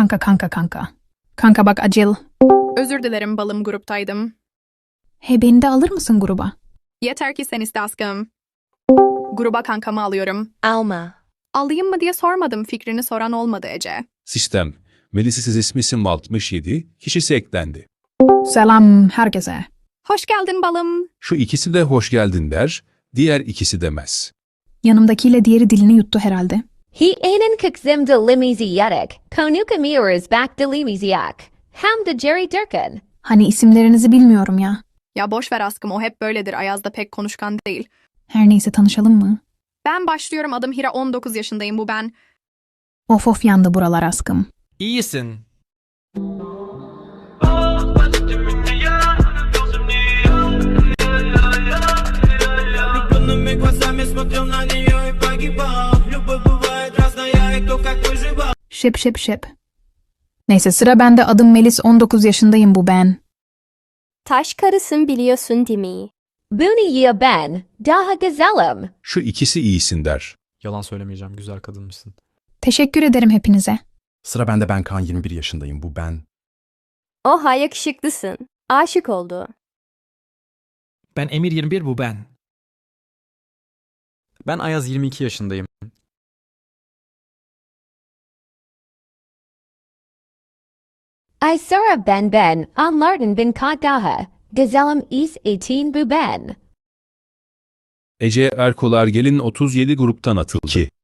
Kanka kanka kanka. Kanka bak acil. Özür dilerim balım gruptaydım. He beni de alır mısın gruba? Yeter ki sen iste aşkım. Gruba kankamı alıyorum. Alma. Alayım mı diye sormadım fikrini soran olmadı Ece. Sistem. Melisisiz ismisim 67, kişisi eklendi. Selam herkese. Hoş geldin balım. Şu ikisi de hoş geldin der, diğer ikisi demez. Yanımdakiyle diğeri dilini yuttu herhalde. Hi'enin kıksım dilimiziyerek, konukamiyoruz bak dilimiziyak. Ham de Jerry Durkin. Hani isimlerinizi bilmiyorum ya. Ya boş ver askım o hep böyledir Ayaz da pek konuşkan değil. Her neyse tanışalım mı? Ben başlıyorum adım Hira 19 yaşındayım bu ben. Of of yandı buralar askım. İyisin. Cuando Şıp şıp şıp. Neyse sıra bende adım Melis 19 yaşındayım bu ben. Taş karısın biliyorsun değil mi? Buni ya ben. Daha gazelim. Şu ikisi iyisin der. Yalan söylemeyeceğim. Güzel kadınmışsın. Teşekkür ederim hepinize. Sıra bende ben Kaan 21 yaşındayım bu ben. Oha yakışıklısın. Aşık oldu. Ben Emir 21 bu ben. Ben Ayaz 22 yaşındayım. Isara ben ben. Anlardan bin kagaha. Gazelim is 18 bu ben. Ece Erkolar gelin 37 gruptan atıldı.